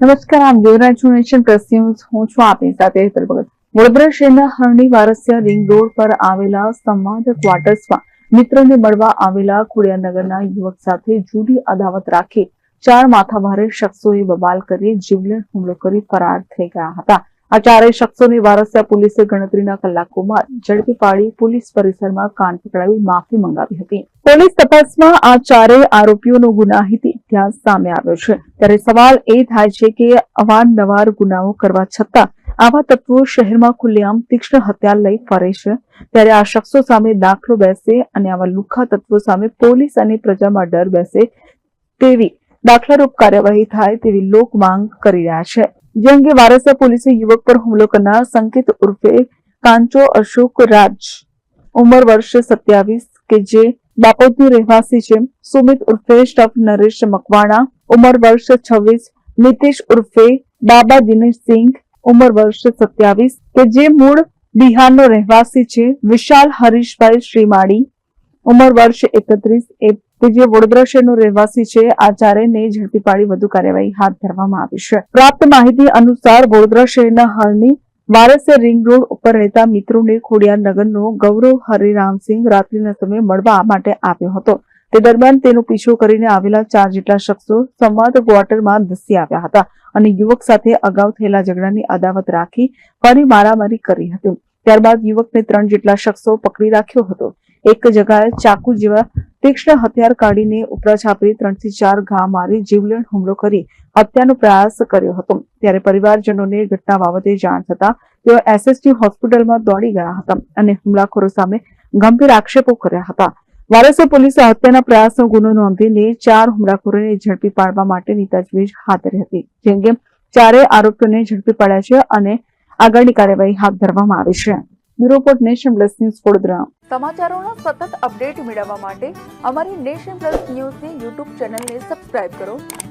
નમસ્કાર આપ જોઈ રહ્યા નેશન પ્લસ ન્યૂઝ. હું છું આપની સાથે હેતલ ભગત. વડોદરા શહેરના હરણી વારસિયા રિંગ રોડ પર આવેલા સંવાદ ક્વાર્ટર્સમાં મિત્રને મળવા આવેલા ખોડિયાનગરના યુવક સાથે જૂની અદાવત રાખી ચાર માથાભારે શખ્સોએ બબાલ કરી જીવલેણ હુમલો કરી ફરાર થઈ ગયા હતા. આ ચારેય શખ્સોને વારસિયા પોલીસે ગણતરીના કલાકોમાં ઝડપી પાડી પોલીસ પરિસરમાં કાન પકડાવી માફી મંગાવી હતી. પોલીસ તપાસમાં આ ચારેય આરોપીઓનો ગુનાહિત ઇતિહાસ સામે આવ્યો છે. ત્યારે સવાલ એ થાય છે કે અવારનવાર ગુનાઓ કરવા છતાં આવા તત્વો શહેરમાં ખુલ્લેઆમ તીક્ષ્ણ હત્યા લઈ ફરે છે? ત્યારે આ શખ્સો સામે દાખલો બેસે અને આવા લુખ્ખા તત્વો સામે પોલીસ અને પ્રજામાં ડર બેસે તેવી દાખલારૂપ કાર્યવાહી થાય તેવી લોક માંગ કરી રહ્યા છે. જે અંગે વારસા પોલીસે યુવક પર હુમલો કરનાર સંકેત ઉર્ફે કાંચો અશોક રાજ, ઉંમર વર્ષ સત્યાવીસ કે જે બાપોદની રહેવાસી છે. સુમિત ઉર્ફે સ્ટફ નરેશ મકવાણા. ઉંમર વર્ષ છવ્વીસ. નીતિશ ઉર્ફે બાબા દિનેશસિંહ. ઉંમર વર્ષ સત્યાવીસ. કે જે મૂળ બિહારનો રહેવાસી છે, વિશાલ હરીશભાઈ શ્રીમાળી. ઉંમર વર્ષ એકત્રીસ. એ કે જે વડોદરા શહેરનો રહેવાસી છે આ ચારેયને ઝડપી પાડી વધુ કાર્યવાહી હાથ ધરવામાં આવી છે. પ્રાપ્ત માહિતી અનુસાર વડોદરા શહેરના હાલની વારસે રિંગ રોડ ઉપર રહેતા મિત્રોને ખોડિયાર નગરનો ગૌરવ હરિરામસિંહ રાત્રિના સમયે મળવા માટે આવ્યો હતો. તે દરમિયાન તેનો પીછો કરીને આવેલા ચાર જેટલા શખ્સો સંવાદ ક્વાર્ટરમાં ધસી આવ્યા હતા અને યુવક સાથે અગાઉ થયેલા ઝઘડાની અદાવત રાખી ફરી મારામારી કરી હતી. ત્યારબાદ યુવકને ત્રણ જેટલા શખ્સો પકડી રાખ્યો હતો. એક જગાએ ચાકુ જેવા તીક્ષ્ણ હથિયાર કાઢીને ઉપરા છાપરી ત્રણથી ચાર ઘા મારી જીવલેણ હુમલો કરી હત્યાનો પ્રયાસ કર્યો હતો. ત્યારે પરિવારજનોને ઘટના બાબતે જાણ થતા તેઓ એસએસટી હોસ્પિટલમાં દોડી ગયા હતા અને હુમલાખોરો સામે ગંભીર આક્ષેપો કર્યા હતા. વારસો પોલીસે હત્યાના પ્રયાસનો ગુનો નોંધીને ચાર હુમલાખોરોને ઝડપી પાડવા માટેની તજવીજ હાથ ધરી હતી. જેમ કે ચારેય આરોપીઓને ઝડપી પાડ્યા છે અને આગળની કાર્યવાહી હાથ ધરવામાં આવી છે. Report nation plus news Vadodara. સમાચારોનો સતત અપડેટ મેળવવા માટે અમારી નેશન પ્લસ ન્યૂઝની યુટ્યુબ ચેનલને સબસ્ક્રાઇબ કરો.